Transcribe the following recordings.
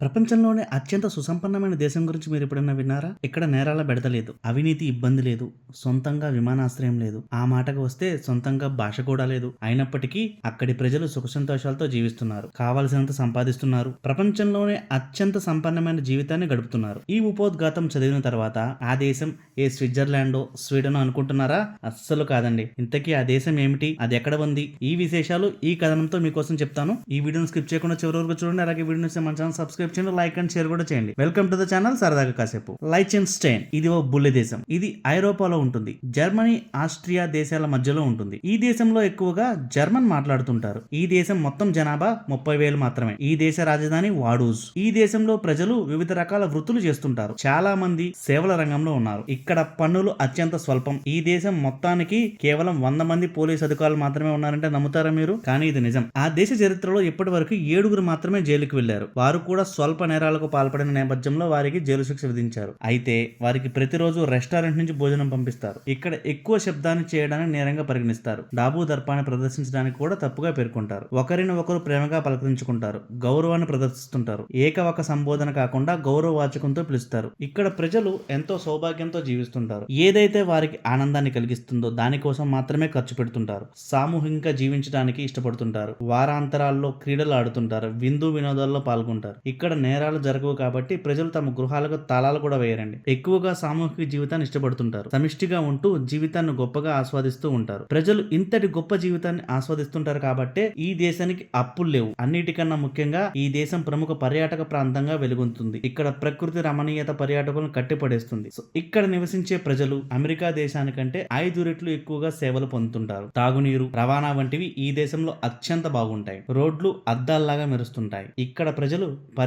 ప్రపంచంలోనే అత్యంత సుసంపన్నమైన దేశం గురించి మీరు ఎప్పుడైనా విన్నారా? ఇక్కడ నేరాల బెడతలేదు అవినీతి ఇబ్బంది లేదు సొంతంగా విమానాశ్రయం లేదు. ఆ మాటకు వస్తే సొంతంగా భాష కూడా లేదు. అయినప్పటికీ అక్కడి ప్రజలు సుఖ సంతోషాలతో జీవిస్తున్నారు. కావలసినంత సంపాదిస్తున్నారు. ప్రపంచంలోనే అత్యంత సంపన్నమైన జీవితాన్ని గడుపుతున్నారు. ఈ ఉపోద్ఘాతం చదివిన తర్వాత ఆ దేశం ఏ స్విట్జర్లాండో స్వీడన్ అనుకుంటున్నారా? అస్సలు కాదండి. ఇంతకీ ఆ దేశం ఏమిటి? అది ఎక్కడ ఉంది? ఈ విశేషాలు ఈ కథనంతో మీకోసం చెప్తాను. ఈ వీడియోని స్కిప్ చేయకుండా చివరి వరకు చూడండి. అలాగే వీడియో నచ్చితే మన ఛానల్ సబ్స్క్రైబ్ చేయండి లైక్ అండ్ షేర్ కూడా చేయండి. వెల్కమ్ టు ద ఛానల్ సరదాగా కాసేపు. లైచెన్ స్టైన్ ఇది ఓ బుల్లి దేశం. ఇది ఐరోపాలో ఉంటుంది. జర్మనీ ఆస్ట్రియా దేశాల మధ్యలో ఉంటుంది. ఈ దేశంలో ఎక్కువగా జర్మన్ మాట్లాడుతుంటారు. ఈ దేశం మొత్తం జనాభా ముప్పై వేలు మాత్రమే. ఈ దేశ రాజధాని వాడూజ్. ఈ దేశంలో ప్రజలు వివిధ రకాల వృత్తులు చేస్తుంటారు. చాలా మంది సేవల రంగంలో ఉన్నారు. ఇక్కడ పన్నులు అత్యంత స్వల్పం. ఈ దేశం మొత్తానికి కేవలం వంద మంది పోలీస్ అధికారులు మాత్రమే ఉన్నారంటే నమ్ముతారా మీరు? కానీ ఇది నిజం. ఆ దేశ చరిత్రలో ఇప్పటి వరకు ఏడుగురు మాత్రమే జైలుకి వెళ్ళారు వారు కూడా స్వల్ప నేరాలకు పాల్పడిన నేపథ్యంలో వారికి జైలు శిక్ష విధించారు. అయితే వారికి ప్రతిరోజు రెస్టారెంట్ నుంచి భోజనం పంపిస్తారు. ఇక్కడ ఎక్కువ శబ్దాన్ని చేయడాన్ని నేరంగా పరిగణిస్తారు. డాబు దర్పాన్ని ప్రదర్శించడానికి కూడా తప్పుగా పేర్కొంటారు. ఒకరిని ఒకరు ప్రేమగా పలకరించుకుంటారు. గౌరవాన్ని ప్రదర్శిస్తుంటారు. ఏకవక సంబోధన కాకుండా గౌరవవాచకంతో పిలుస్తారు. ఇక్కడ ప్రజలు ఎంతో సౌభాగ్యంతో జీవిస్తుంటారు. ఏదైతే వారికి ఆనందాన్ని కలిగిస్తుందో దానికోసం మాత్రమే ఖర్చు పెడుతుంటారు. సామూహికంగా జీవించడానికి ఇష్టపడుతుంటారు. వారాంతరాల్లో క్రీడలు ఆడుతుంటారు. విందు వినోదాల్లో పాల్గొంటారు. ఇక్కడ ఇక్కడ నేరాలు జరగవు కాబట్టి ప్రజలు తమ గృహాలకు తాళాలు కూడా వేయరండి. ఎక్కువగా సామూహిక జీవితాన్ని ఇష్టపడుతుంటారు. సమిష్టిగా ఉంటూ జీవితాన్ని గొప్పగా ఆస్వాదిస్తూ ఉంటారు. ప్రజలు ఇంతటి గొప్ప జీవితాన్ని ఆస్వాదిస్తుంటారు కాబట్టే ఈ దేశానికి అప్పులు లేవు. అన్నిటికన్నా ముఖ్యంగా ఈ దేశం ప్రముఖ పర్యాటక ప్రాంతంగా వెలుగొందుతుంది. ఇక్కడ ప్రకృతి రమణీయత పర్యాటకులను కట్టిపడేస్తుంది. సో ఇక్కడ నివసించే ప్రజలు అమెరికా దేశానికంటే ఐదు రెట్లు ఎక్కువగా సేవలు పొందుతుంటారు. తాగునీరు రవాణా వంటివి ఈ దేశంలో అత్యంత బాగుంటాయి. రోడ్లు అద్దాల్లాగా మెరుస్తుంటాయి. ఇక్కడ ప్రజలు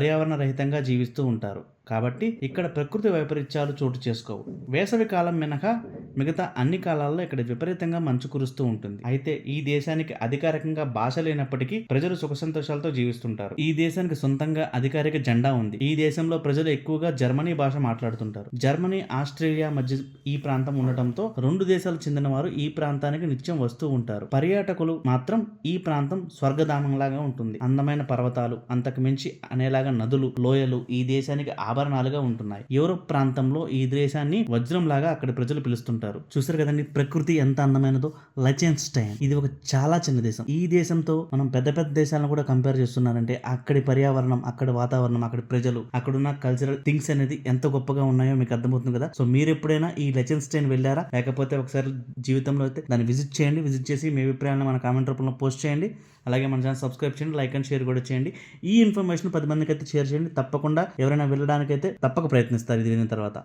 పర్యావరణ రహితంగా జీవిస్తూ ఉంటారు. కాబట్టి ఇక్కడ ప్రకృతి వైపరీత్యాలు చోటు చేసుకోవు. వేసవి కాలం మినహా మిగతా అన్ని కాలాల్లో ఇక్కడ విపరీతంగా మంచు కురుస్తూ ఉంటుంది. అయితే ఈ దేశానికి అధికారికంగా భాష లేనప్పటికీ ప్రజలు సుఖ సంతోషాలతో జీవిస్తుంటారు. ఈ దేశానికి సొంతంగా అధికారిక జెండా ఉంది. ఈ దేశంలో ప్రజలు ఎక్కువగా జర్మనీ భాష మాట్లాడుతుంటారు. జర్మనీ ఆస్ట్రేలియా మధ్య ఈ ప్రాంతం ఉండటంతో రెండు దేశాలు చెందిన వారు ఈ ప్రాంతానికి నిత్యం వస్తూ ఉంటారు. పర్యాటకులు మాత్రం ఈ ప్రాంతం స్వర్గధామంలాగా ఉంటుంది. అందమైన పర్వతాలు అంతకు మించి అనేలాగా నదులు లోయలు ఈ దేశానికి ఆభరణాలుగా ఉంటున్నాయి. యూరోప్ ప్రాంతంలో ఈ దేశాన్ని వజ్రం లాగా అక్కడ ప్రజలు పిలుస్తుంటారు. చూసారు కదండి ప్రకృతి ఎంత అందమైనదో? లచెన్స్టైన్ ఇది ఒక చాలా చిన్న దేశం. ఈ దేశంతో మనం పెద్ద పెద్ద దేశాలను కూడా కంపేర్ చేస్తున్నారంటే అక్కడి పర్యావరణం అక్కడ వాతావరణం అక్కడ ప్రజలు అక్కడున్న కల్చరల్ థింగ్స్ అనేది ఎంత గొప్పగా ఉన్నాయో మీకు అర్థమవుతుంది కదా? సో మీరు ఎప్పుడైనా ఈ లెచెన్స్టైన్ వెళ్ళారా? లేకపోతే ఒకసారి జీవితంలో అయితే దాన్ని విజిట్ చేయండి. విజిట్ చేసి మీ అభిప్రాయాలను మన కామెంట్ రూపంలో పోస్ట్ చేయండి. అలాగే మన ఛానల్ సబ్స్క్రైబ్ చేయండి. లైక్ అండ్ షేర్ కూడా చేయండి. ఈ ఇన్ఫర్మేషన్ పది మందికి అయితే షేర్ చేయండి. తప్పకుండా ఎవరైనా వెళ్ళడానికి వెళ్ళడానికైతే తప్పక ప్రయత్నిస్తారు ఇది విన్న తర్వాత.